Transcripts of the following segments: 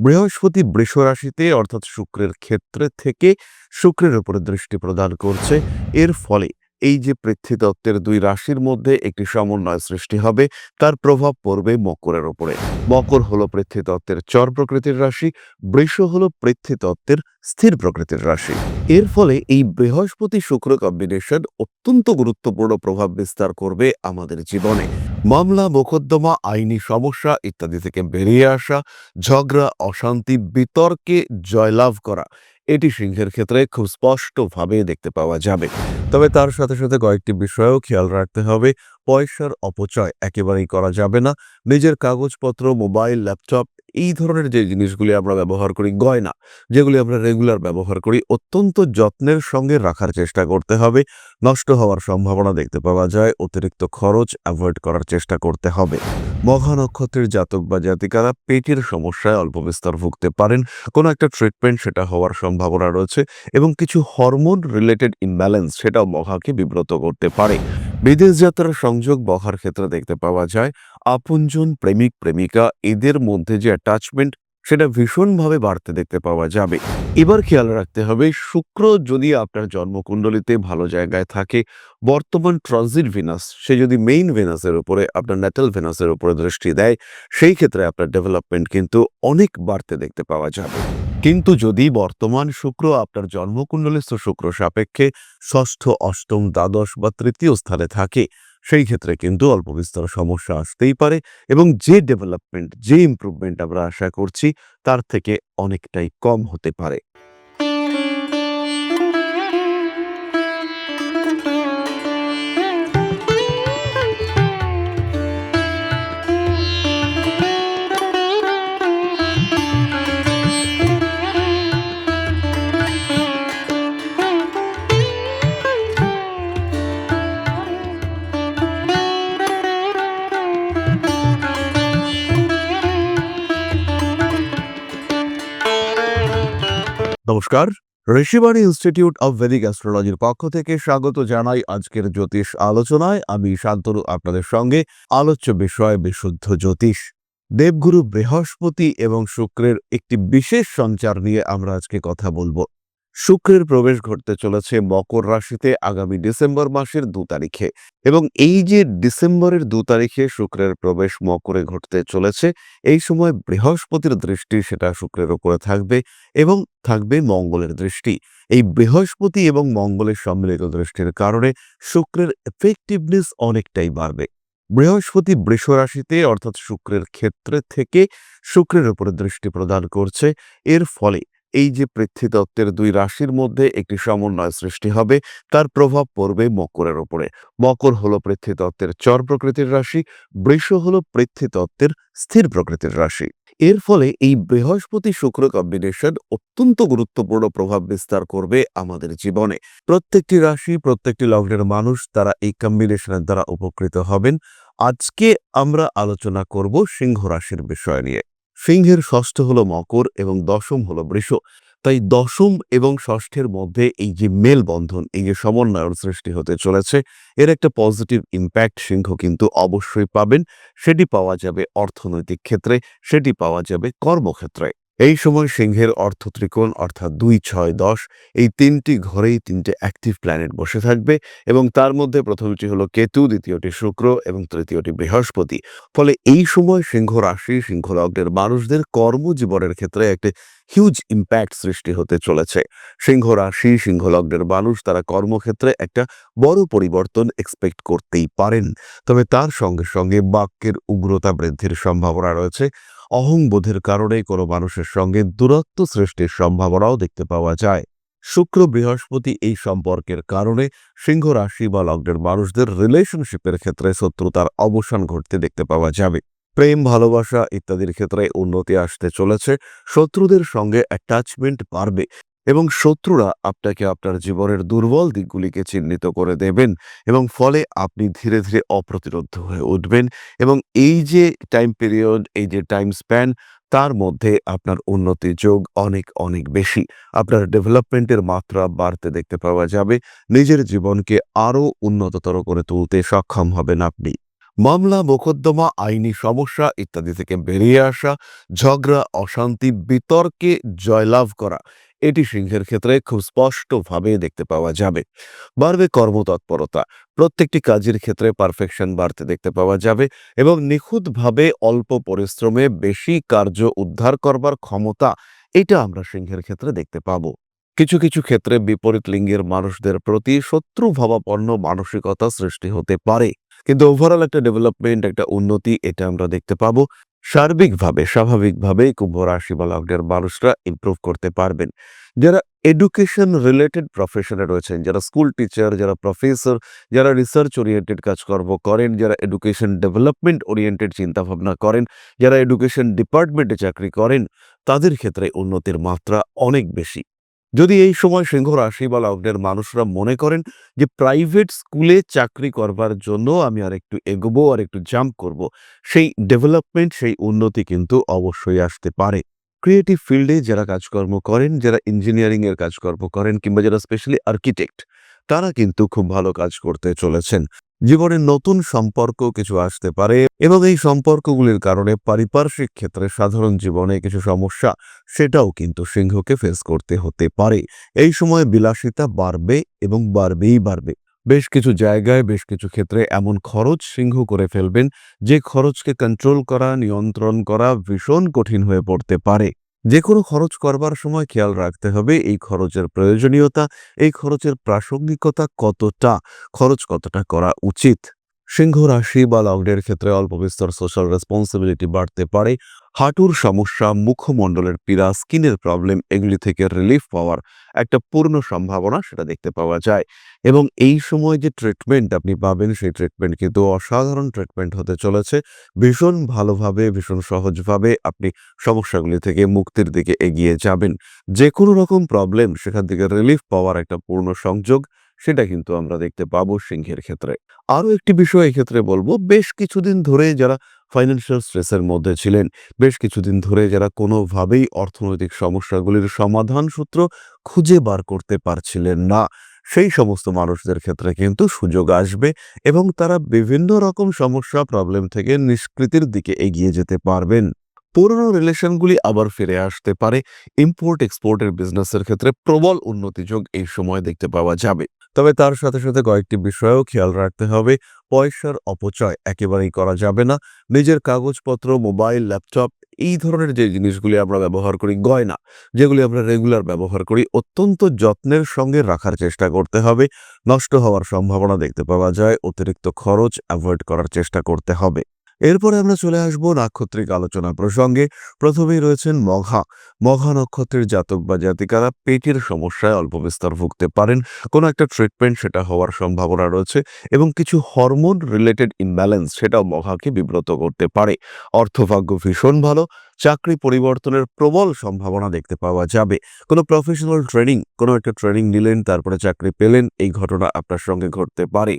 বৃহস্পতি বৃষ রাশিতে অর্থাৎ শুক্রের ক্ষেত্রে থেকে শুক্রের উপরে দৃষ্টি প্রদান করছে। এর ফলে এই যে পৃথ্বীতত্ত্বের দুই রাশির মধ্যে একটি সমন্বয় সৃষ্টি হবে, তার প্রভাব পড়বে মকরের উপরে। মকর হলো পৃথ্বীতত্ত্বের চর প্রকৃতির রাশি, বৃষ হলো পৃথ্বীতত্ত্বের স্থির প্রকৃতির রাশি। এর ফলে এই বৃহস্পতি শুক্র কম্বিনেশন অত্যন্ত গুরুত্বপূর্ণ প্রভাব বিস্তার করবে আমাদের জীবনে। মামলা, মোকদ্দমা, আইনি সমস্যা ইত্যাদি থেকে বেরিয়ে আসা, ঝগড়া, অশান্তি, বিতর্কে জয়লাভ করা, এটি সিংহের ক্ষেত্রে খুব স্পষ্টভাবে দেখতে পাওয়া যাবে। তবে তার সাথে সাথে কয়েকটি বিষয়েও খেয়াল রাখতে হবে। পয়সার অপচয় একেবারেই করা যাবে না। নিজের কাগজপত্র, মোবাইল, ল্যাপটপ এই ধরনের যে জিনিসগুলি আমরা ব্যবহার করি, গয়না, যেগুলি আমরা রেগুলার ব্যবহার করি, অত্যন্ত যত্নের সঙ্গে রাখার চেষ্টা করতে হবে। নষ্ট হওয়ার সম্ভাবনা দেখতে পাওয়া যায়, অতিরিক্ত খরচ অ্যাভয়েড করার চেষ্টা করতে হবে। মঘা নক্ষত্রের জাতক বা জাতিকারা পেটের সমস্যায় অল্প বিস্তর ভুগতে পারেন। কোনো একটা ট্রিটমেন্ট সেটা হওয়ার সম্ভাবনা রয়েছে এবং কিছু হরমোন রিলেটেড ইমব্যালেন্স সেটাও মঘাকে বিব্রত করতে পারে। বিদেশ যাত্রার সংযোগ বহার ক্ষেত্রে দেখতে পাওয়া যায়। আপনজন প্রেমিক, প্রেমিকা, এদের মধ্যে যে অ্যাটাচমেন্ট সেটা ভীষণভাবে বাড়তে দেখতে পাওয়া যাবে। এবার খেয়াল রাখতে হবে, শুক্র যদি আপনার জন্মকুণ্ডলিতে ভালো জায়গায় থাকে, বর্তমান ট্রানজিট ভেনাস সে যদি মেইন ভেনাসের উপরে, আপনার ন্যাটাল ভেনাসের উপরে দৃষ্টি দেয়, সেই ক্ষেত্রে আপনার ডেভেলপমেন্ট কিন্তু অনেক বাড়তে দেখতে পাওয়া যাবে। কিন্তু যদি বর্তমান শুক্র আপনার জন্মকুণ্ডলিস্থ শুক্র সাপেক্ষে ষষ্ঠ, অষ্টম, দ্বাদশ বা তৃতীয় স্থানে থাকে সেই ক্ষেত্রে কিন্তু অল্প বিস্তর সমস্যা আসতেই পারে এবং যে ডেভেলপমেন্ট যে ইম্প্রুভমেন্ট আমরা আশা করছি, তার থেকে অনেকটাই কম হতে পারে। নমস্কার। ঋষিবাণী ইনস্টিটিউট অব ভেদিক অ্যাস্ট্রোলজির পক্ষ থেকে স্বাগত জানাই আজকের জ্যোতিষ আলোচনায়। আমি শান্তনু, আপনাদের সঙ্গে আলোচ্য বিষয় বিশুদ্ধ জ্যোতিষ। দেবগুরু বৃহস্পতি এবং শুক্রের একটি বিশেষ সঞ্চার নিয়ে আমরা আজকে কথা বলব। শুক্রের প্রবেশ ঘটতে চলেছে মকর রাশিতে আগামী ডিসেম্বর মাসের দু তারিখে এবং এই যে ডিসেম্বরের দু তারিখে শুক্রের প্রবেশ মকরে ঘটতে চলেছে, এই সময় বৃহস্পতির দৃষ্টি সেটা শুক্রের উপরে থাকবে এবং থাকবে মঙ্গলের দৃষ্টি। এই বৃহস্পতি এবং মঙ্গলের সম্মিলিত দৃষ্টির কারণে শুক্রের এফেক্টিভনেস অনেকটাই বাড়বে। বৃহস্পতি বৃষ রাশিতে অর্থাৎ শুক্রের ক্ষেত্রে থেকে শুক্রের উপরে দৃষ্টি প্রদান করছে, এর ফলে এই যে পৃথ্বীতত্ত্বের দুই রাশির মধ্যে একটি সমন্বয় সৃষ্টি হবে, তার প্রভাব পড়বে মকরের উপরে। মকর হলো পৃথ্বীতত্ত্বের চর প্রকৃতির রাশি, বৃষ হলো পৃথ্বীতত্ত্বের স্থির প্রকৃতির রাশি। এর ফলে এই বৃহস্পতি শুক্র কম্বিনেশন অত্যন্ত গুরুত্বপূর্ণ প্রভাব বিস্তার করবে আমাদের জীবনে। প্রত্যেকটি রাশি, প্রত্যেকটি লগ্নের মানুষ তারা এই কম্বিনেশনের দ্বারা উপকৃত হবেন। আজকে আমরা আলোচনা করব সিংহ রাশির বিষয় নিয়ে। সিংহের ষষ্ঠ হলো মকর এবং দশম হলো বৃষ। তাই দশম এবং ষষ্ঠের মধ্যে এই যে মেলবন্ধন, এই যে সমন্বয়ের সৃষ্টি হতে চলেছে, এর একটা পজিটিভ ইম্প্যাক্ট সিংহ কিন্তু অবশ্যই পাবেন। সেটি পাওয়া যাবে অর্থনৈতিক ক্ষেত্রে, সেটি পাওয়া যাবে কর্মক্ষেত্রে। এই সময় সিংহের অর্থ ত্রিকোণ অর্থাৎ দুই, ছয়, দশ, এই তিনটি ঘরেই তিনটে অ্যাক্টিভ প্ল্যানেট বসে থাকবে এবং তার মধ্যে প্রথমটি হলো কেতু, দ্বিতীয়টি শুক্র এবং তৃতীয়টি বৃহস্পতি। ফলে এই সময় সিংহ রাশি, সিংহ লগ্নের মানুষদের কর্মজীবনের ক্ষেত্রে একটি হিউজ ইম্প্যাক্ট সৃষ্টি হতে চলেছে। সিংহ রাশি, সিংহ লগ্নের মানুষ তারা কর্মক্ষেত্রে একটা বড় পরিবর্তন এক্সপেক্ট করতেই পারেন। তবে তার সঙ্গে সঙ্গে বাক্যের উগ্রতা বৃদ্ধির সম্ভাবনা রয়েছে। অহংবোধের কারণে কোনো মানুষের সঙ্গে দূরত্ব সৃষ্টির সম্ভাবনাও দেখতে পাওয়া যায়। শুক্র বৃহস্পতি এই সম্পর্কের কারণে সিংহ রাশি বা লগ্নের মানুষদের রিলেশনশিপের ক্ষেত্রে শত্রুতার অবসান ঘটতে দেখতে পাওয়া যাবে। প্রেম, ভালোবাসা ইত্যাদির ক্ষেত্রে উন্নতি আসতে চলেছে। শত্রুদের সঙ্গে অ্যাটাচমেন্ট বাড়বে। এবং শত্রুরা আপনাকে আপনার জীবনের দুর্বল দিকগুলিকে চিহ্নিত করে দেবেন এবং ফলে আপনি ধীরে ধীরে অপ্রতিরোধ হয়ে উঠবেন এবং এই যে টাইম পিরিয়ড এই যে টাইম স্প্যান তার মধ্যে আপনার উন্নতির যোগ অনেক অনেক বেশি। আপনার ডেভেলপমেন্টের মাত্রা বাড়তে দেখতে পাওয়া যাবে। নিজের জীবনকে আরও উন্নততর করে তুলতে সক্ষম হবেন আপনি। মামলা, মোকদ্দমা, আইনি সমস্যা ইত্যাদি থেকে বেরিয়ে আসা, ঝগড়া, অশান্তি, বিতর্কে জয়লাভ করা এটি সিংহের ক্ষেত্রে খুব স্পষ্টভাবে দেখতে পাওয়া যাবে। বাড়বে কর্মতৎপরতা। প্রত্যেকটি কাজের ক্ষেত্রে পারফেকশন বাড়তে দেখতে পাওয়া যাবে এবং নিখুঁতভাবে অল্প পরিশ্রমে বেশি কার্য উদ্ধার করবার ক্ষমতা এটা আমরা সিংহের ক্ষেত্রে দেখতে পাবো। কিছু কিছু ক্ষেত্রে বিপরীত লিঙ্গের মানুষদের প্রতি শত্রু ভাবাপন্ন মানসিকতা সৃষ্টি হতে পারে। কিন্তু ওভারঅল একটা ডেভেলপমেন্ট একটা উন্নতি এটা আমরা দেখতে পাবো। সার্বিকভাবে স্বাভাবিকভাবে কুম্ভ রাশি বা লগ্নের মানুষরা ইমপ্রুভ করতে পারবেন। যারা এডুকেশন রিলেটেড প্রফেশনে রয়েছেন, যারা স্কুল টিচার যারা প্রফেসর যারা রিসার্চ ওরিয়েন্টেড কাজকর্ম করেন, যারা এডুকেশন ডেভেলপমেন্ট ওরিয়েন্টেড চিন্তাভাবনা করেন, যারা এডুকেশন ডিপার্টমেন্টে চাকরি করেন, তাদের ক্ষেত্রে উন্নতির মাত্রা অনেক বেশি। যদি এই সময় সিংহ রাশি বা লগ্নের মানুষরা মনে করেন যে প্রাইভেট স্কুলে চাকরি করবার জন্য আমি আর একটু এগোবো, আর একটু জাম্প করব, সেই ডেভেলপমেন্ট সেই উন্নতি কিন্তু অবশ্যই আসতে পারে। ক্রিয়েটিভ ফিল্ডে যারা কাজকর্ম করেন, যারা ইঞ্জিনিয়ারিং এর কাজকর্ম করেন কিংবা যারা স্পেশালি আর্কিটেক্ট তারা কিন্তু খুব ভালো কাজ করতে চলেছেন। জীবনে নতুন সম্পর্ক কিছু আসতে পারে এবং এই সম্পর্কগুলির কারণে পারিপার্শ্বিক ক্ষেত্রে সাধারণ জীবনে কিছু সমস্যা সেটাও কিন্তু সিংহকে ফেস করতে হতে পারে। এই সময় বিলাসিতা বাড়বে এবং বাড়বেই বাড়বে। বেশ কিছু জায়গায়, বেশ কিছু ক্ষেত্রে এমন খরচ সিংহ করে ফেলবেন, যে খরচকে কন্ট্রোল করা, নিয়ন্ত্রণ করা ভীষণ কঠিন হয়ে পড়তে পারে। যে কোনো খরচ করবার সময় খেয়াল রাখতে হবে, এই খরচের প্রয়োজনীয়তা, এই খরচের প্রাসঙ্গিকতা কতটা, খরচ কতটা করা উচিত? সিংহ রাশি বা লগ্নের ক্ষেত্রে অল্প বিস্তর সোশ্যাল রেসপন্সিবিলিটি বাড়তে পারে। হাঁটুর সমস্যা, মুখমণ্ডলের পীড়া, স্কিনের প্রবলেম এগুলি থেকে রিলিফ পাওয়ার একটা পূর্ণ সম্ভাবনা সেটা দেখতে পাওয়া যায়। এবং এই সময় যে ট্রিটমেন্ট আপনি পাবেন, সেই ট্রিটমেন্ট কিন্তু অসাধারণ ট্রিটমেন্ট হতে চলেছে। ভীষণ ভালোভাবে, ভীষণ সহজভাবে আপনি সমস্যাগুলি থেকে মুক্তির দিকে এগিয়ে যাবেন। যে কোনো রকম প্রবলেম সেখান থেকে রিলিফ পাওয়ার একটা পূর্ণ সংযোগ সেটা কিন্তু আমরা দেখতে পাবো সিংহের ক্ষেত্রে। আরও একটি বিষয় এক্ষেত্রে বলব, বেশ কিছুদিন ধরে যারা ফাইন্যান্সিয়াল স্ট্রেসের মধ্যে ছিলেন। বেশ কিছুদিন ধরে যারা কোনোভাবেই অর্থনৈতিক সমস্যাগুলির সমাধান সূত্র খুঁজে বার করতে পারছিলেন না। সেই সমস্ত মানুষদের ক্ষেত্রে কিন্তু সুযোগ আসবে এবং তারা বিভিন্ন রকম সমস্যা প্রবলেম থেকে নিষ্কৃতির দিকে এগিয়ে যেতে পারবেন। পুরনো রিলেশনগুলি আবার ফিরে আসতে পারে। ইম্পোর্ট এক্সপোর্টের বিজনেসের ক্ষেত্রে প্রবল উন্নতি যোগ এই সময় দেখতে পাওয়া যাবে। তবে তার সাথে সাথে কয়েকটি বিষয়েও খেয়াল রাখতে হবে। পয়সার অপচয় একেবারেই করা যাবে না। নিজের কাগজপত্র, মোবাইল, ল্যাপটপ এই ধরনের যে জিনিসগুলি আমরা ব্যবহার করি, গয়না, যেগুলি আমরা রেগুলার ব্যবহার করি, অত্যন্ত যত্নের সঙ্গে রাখার চেষ্টা করতে হবে। নষ্ট হওয়ার সম্ভাবনা দেখতে পাওয়া যায়, অতিরিক্ত খরচ অ্যাভয়েড করার চেষ্টা করতে হবে। এরপরে আমরা চলে আসব নাক্ষত্রিক আলোচনা প্রসঙ্গে। প্রথমেই রয়েছেন মঘা। মঘা নক্ষত্রের জাতক বা জাতিকারা পেটের সমস্যায় অল্প বিস্তর ভুগতে পারেন। কোনো একটা ট্রিটমেন্ট সেটা হওয়ার সম্ভাবনা রয়েছে এবং কিছু হরমোন রিলেটেড ইমব্যালেন্স সেটাও মঘাকে বিব্রত করতে পারে। অর্থভাগ্য ভীষণ ভালো, চাকরি পরিবর্তনের প্রবল সম্ভাবনা দেখতে পাওয়া যাবে। কোনো প্রফেশনাল ট্রেনিং কোনো একটা ট্রেনিং নিলেন, তারপরে চাকরি পেলেন, এই ঘটনা আপনার সঙ্গে ঘটতে পারে।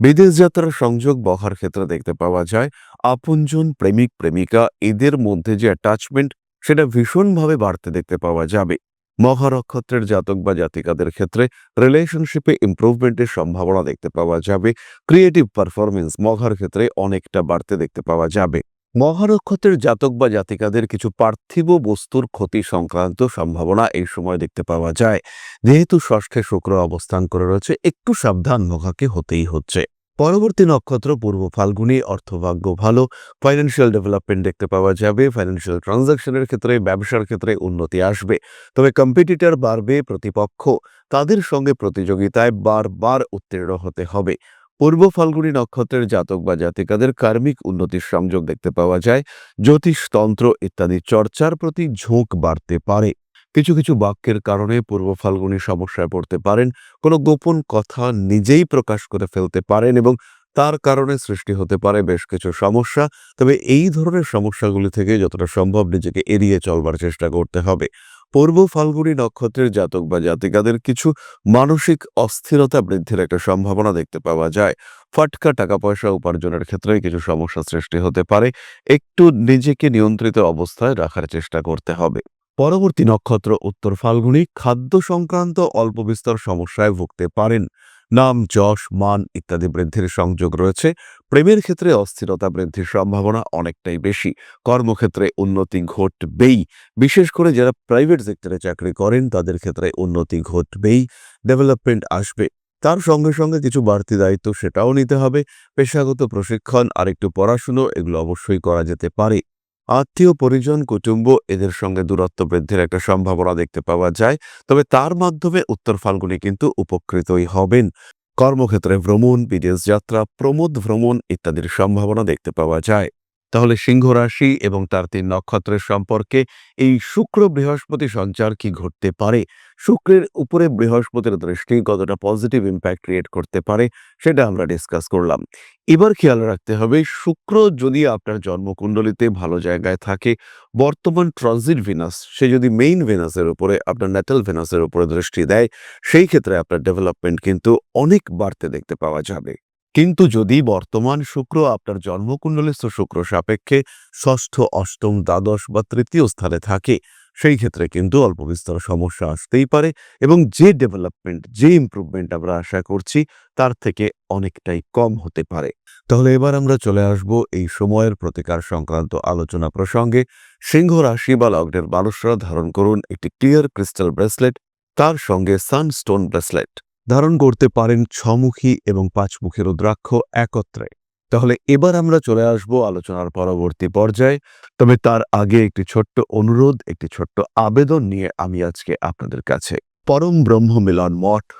বিদেশ যাত্রার সংযোগ বহার ক্ষেত্রে দেখতে পাওয়া যায়, আপনজন প্রেমিক, প্রেমিকা এদের মধ্যে যে অ্যাটাচমেন্ট সেটা ভীষণভাবে বাড়তে দেখতে পাওয়া যাবে। মহানক্ষত্রের জাতক বা জাতিকাদের ক্ষেত্রে রিলেশনশিপে ইম্প্রুভমেন্টের সম্ভাবনা দেখতে পাওয়া যাবে ক্রিয়েটিভ পারফরমেন্স মঘার ক্ষেত্রে অনেকটা বাড়তে দেখতে পাওয়া যাবে। মহানক্ষত্রের জাতক বা জাতিকাদের কিছু পার্থিব বস্তুর ক্ষতি সংক্রান্ত সম্ভাবনা এই সময় দেখতে পাওয়া যায়। যেহেতু ষষ্ঠে শুক্র অবস্থান করে রয়েছে, একটু সাবধান মঘাকে হতেই হচ্ছে। পরবর্তী নক্ষত্র পূর্ব ফাল্গুনি অর্থভাগ্য ভালো। ফাইন্যান্সিয়াল ডেভেলপমেন্ট দেখতে পাওয়া যাবে। ফাইন্যান্সিয়াল ট্রানজাকশনের ক্ষেত্রে, ব্যবসার ক্ষেত্রে উন্নতি আসবে। তবে কম্পিটিটর বাড়বে প্রতিপক্ষ। তাদের সঙ্গে প্রতিযোগিতায় বারবার উত্তীর্ণ হতে হবে। পূর্ব ফাল্গুনী নক্ষত্রের জাতক বা জাতিকাদের কার্মিক উন্নতির সংযোগ দেখতে পাওয়া যায়। জ্যোতিষতন্ত্র ইত্যাদি চর্চার প্রতি ঝোঁক বাড়তে পারে। কিছু কিছু বাক্যের কারণে পূর্ব ফাল্গুনী সমস্যায় পড়তে পারেন। কোনো গোপন কথা নিজেই প্রকাশ করে ফেলতে পারেন এবং তার কারণে সৃষ্টি হতে পারে বেশ কিছু সমস্যা। তবে এই ধরনের সমস্যাগুলি থেকে যতটা সম্ভব নিজেকে এড়িয়ে চলবার চেষ্টা করতে হবে। পূর্ব ফাল্গুনি নক্ষত্রের জাতক বা জাতিকাদের কিছু মানসিক অস্থিরতা বৃদ্ধির একটা সম্ভাবনা দেখতে পাওয়া যায়। ফাটকা টাকা পয়সা উপার্জনের ক্ষেত্রে কিছু সমস্যা সৃষ্টি হতে পারে। একটু নিজেকে নিয়ন্ত্রিত অবস্থায় রাখার চেষ্টা করতে হবে। পরবর্তী নক্ষত্র উত্তর ফাল্গুনি, খাদ্য সংক্রান্ত অল্প বিস্তর সমস্যায় ভুগতে পারেন। নাম, যশ, মান ইত্যাদি বৃদ্ধির সংযোগ রয়েছে। প্রেমের ক্ষেত্রে অস্থিরতা বৃদ্ধির সম্ভাবনা অনেকটাই বেশি। কর্মক্ষেত্রে উন্নতি ঘটবেই। বিশেষ করে যারা প্রাইভেট সেক্টরে চাকরি করেন, তাদের ক্ষেত্রে উন্নতি ঘটবেই। ডেভেলপমেন্ট আসবে। তার সঙ্গে সঙ্গে কিছু বাড়তি দায়িত্ব সেটাও নিতে হবে। পেশাগত প্রশিক্ষণ আর একটু পড়াশুনো, এগুলো অবশ্যই করা যেতে পারে। আত্মীয়, পরিজন, কুটুম্ব এদের সঙ্গে দূরত্ব বৃদ্ধির একটা সম্ভাবনা দেখতে পাওয়া যায়। তবে তার মাধ্যমে উত্তর ফাল্গুনি কিন্তু উপকৃতই হবেন। কর্মক্ষেত্রে ভ্রমণ, বিদেশ যাত্রা, প্রমোদ ভ্রমণ ইত্যাদির সম্ভাবনা দেখতে পাওয়া যায়। তাহলে সিংহ রাশি এবং তার তিন নক্ষত্রের সম্পর্কে এই শুক্র বৃহস্পতি সঞ্চার কি ঘটতে পারে? শুক্রের উপরে বৃহস্পতির দৃষ্টি কতটা পজিটিভ ইম্প্যাক্ট ক্রিয়েট করতে পারে সেটা আমরা ডিসকাস করলাম। এবার খেয়াল রাখতে হবে, শুক্র যদি আপনার জন্মকুণ্ডলিতে ভালো জায়গায় থাকে, বর্তমান ট্রানজিট ভিনাস সে যদি মেইন ভেনাসের উপরে, আপনার ন্যাটাল ভেনাসের উপরে দৃষ্টি দেয়, সেই ক্ষেত্রে আপনার ডেভেলপমেন্ট কিন্তু অনেক বাড়তে দেখতে পাওয়া যাবে। কিন্তু যদি বর্তমান শুক্র আপনার জন্মকুণ্ডলিস্থ শুক্র সাপেক্ষে ষষ্ঠ, অষ্টম, দ্বাদশ বা তৃতীয় স্থানে থাকে, সেই ক্ষেত্রে কিন্তু অল্প বিস্তর সমস্যা আসতেই পারে এবং যে ডেভেলপমেন্ট, যে ইমপ্রুভমেন্ট আমরা আশা করছি, তার থেকে অনেকটাই কম হতে পারে। তাহলে এবার আমরা চলে আসব এই সময়ের প্রতিকার সংক্রান্ত আলোচনা প্রসঙ্গে। সিংহ রাশি বা লগ্নের মানুষরা ধারণ করুন একটি ক্লিয়ার ক্রিস্টাল ব্রেসলেট, তার সঙ্গে সানস্টোন ব্রেসলেট। ধারণ করতে পারেন ছমুখী এবং পাঁচমুখী রুদ্রাক্ষ একত্রে। তাহলে এবার আমরা চলে আসব আলোচনার পরবর্তী পর্যায়ে। তবে তার আগে একটি ছোট্ট অনুরোধ, একটি ছোট্ট আবেদন নিয়ে আমি আজকে আপনাদের কাছে। পরম ব্রহ্ম মিলন মঠ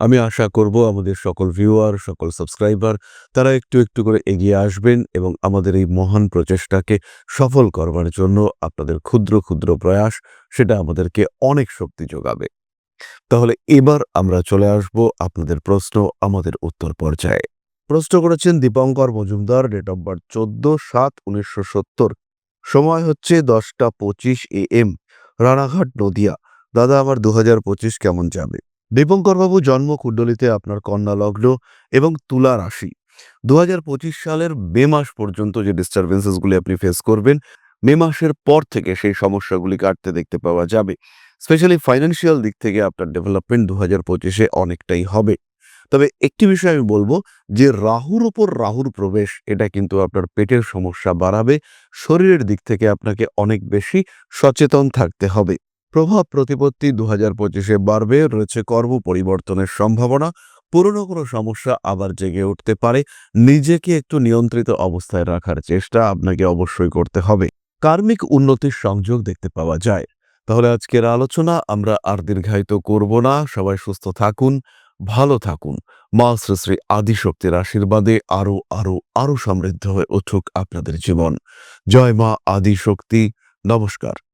আমি আশা করব আমাদের সকল ভিউয়ার সকল সাবস্ক্রাইবার তারা একটু একটু করে এগিয়ে আসবেন এবং আমাদের এই মহান প্রচেষ্টাকে সফল করবার জন্য আপনাদের ক্ষুদ্র ক্ষুদ্র প্রয়াস সেটা আমাদেরকে অনেক শক্তি যোগাবে। তাহলে এবার আমরা চলে আসব আপনাদের প্রশ্ন, আমাদের উত্তর পর্যায়ে। প্রশ্ন করেছেন Dipankar Majumdar date of birth চোদ্দ সাত উনিশশো সত্তর। সময় হচ্ছে দশটা পঁচিশ এ এম রানাঘাট নদিয়া। দাদা, আমার দু হাজার পঁচিশ কেমন যাবে? দীপঙ্করবাবু জন্ম কুণ্ডলিতে আপনার কন্যা লগ্ন এবং তুলা রাশি। দু হাজার পঁচিশ সালের মে মাস পর্যন্ত যে ডিস্টারবেন্সেসগুলি আপনি ফেস করবেন, মে মাসের পর থেকে সেই সমস্যাগুলি কাটতে দেখতে পাওয়া যাবে। স্পেশালি ফাইন্যান্সিয়াল দিক থেকে আপনার ডেভেলপমেন্ট দু হাজার পঁচিশে অনেকটাই হবে। তবে একটি বিষয় আমি বলব, যে রাহুর ওপর রাহুর প্রবেশ, এটা কিন্তু আপনার পেটের সমস্যা বাড়াবে, শরীরের দিক থেকে আপনাকে অনেক বেশি সচেতন থাকতে হবে। প্রভাব প্রতিপত্তি দু হাজার পঁচিশে বাড়বে, রয়েছে কর্ম পরিবর্তনের সম্ভাবনা। পুরনো কোনো সমস্যা আবার জেগে উঠতে পারে। নিজেকে একটু নিয়ন্ত্রিত অবস্থায় রাখার চেষ্টা আপনাকে অবশ্যই করতে হবে। কার্মিক উন্নতির সংযোগ দেখতে পাওয়া যায়। তাহলে আজকের আলোচনা আমরা আর দীর্ঘায়িত করব না। সবাই সুস্থ থাকুন, ভালো থাকুন। মা শ্রী শ্রী আদিশক্তির আশীর্বাদে আরও আরও আরও সমৃদ্ধ হয়ে উঠুক আপনাদের জীবন। জয় মা আদিশক্তি। নমস্কার।